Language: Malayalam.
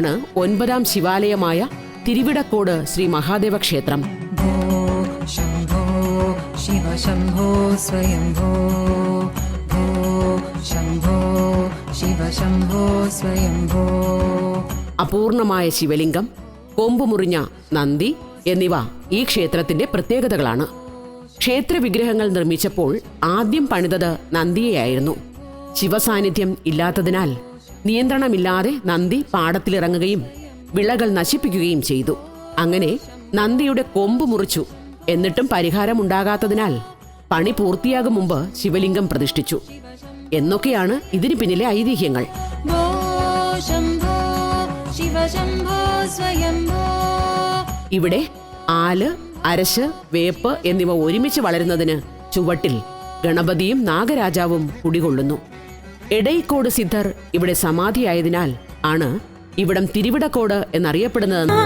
ആണ് ഒൻപതാം ശിവാലയമായ തിരുവിടക്കോട് ശ്രീ മഹാദേവ ക്ഷേത്രം. ശിവശംഭോ സ്വയംഭോ. ശംഭോ ശിവശംഭോ സ്വയംഭോ. അപൂർണമായ ശിവലിംഗം കൊമ്പുമുറിഞ്ഞ നന്ദി എന്നിവ ഈ ക്ഷേത്രത്തിന്റെ പ്രത്യേകതകളാണ്. ക്ഷേത്ര വിഗ്രഹങ്ങൾ നിർമ്മിച്ചപ്പോൾ ആദ്യം പണിതത് നന്ദിയെയായിരുന്നു. ശിവസാന്നിധ്യം ഇല്ലാത്തതിനാൽ നിയന്ത്രണമില്ലാതെ നന്ദി പാടത്തിലിറങ്ങുകയും വിളകൾ നശിപ്പിക്കുകയും ചെയ്തു. അങ്ങനെ നന്ദിയുടെ കൊമ്പ് മുറിച്ചു. എന്നിട്ടും പരിഹാരമുണ്ടാകാത്തതിനാൽ പണി പൂർത്തിയാകും മുമ്പ് ശിവലിംഗം പ്രതിഷ്ഠിച്ചു. എന്നൊക്കെയാണ് ഇതിനു പിന്നിലെ ഐതിഹ്യങ്ങൾ. ഇവിടെ ആൽ അരശ് വേപ്പ് എന്നിവ ഒരുമിച്ച് വളരുന്നതിന് ചുവട്ടിൽ ഗണപതിയും നാഗരാജാവും കുടികൊള്ളുന്നു. എടയിക്കോട് സിദ്ധർ ഇവിടെ സമാധിയായതിനാൽ ആണ് ഇവിടം തിരുവിടക്കോട് എന്നറിയപ്പെടുന്നതെന്ന്.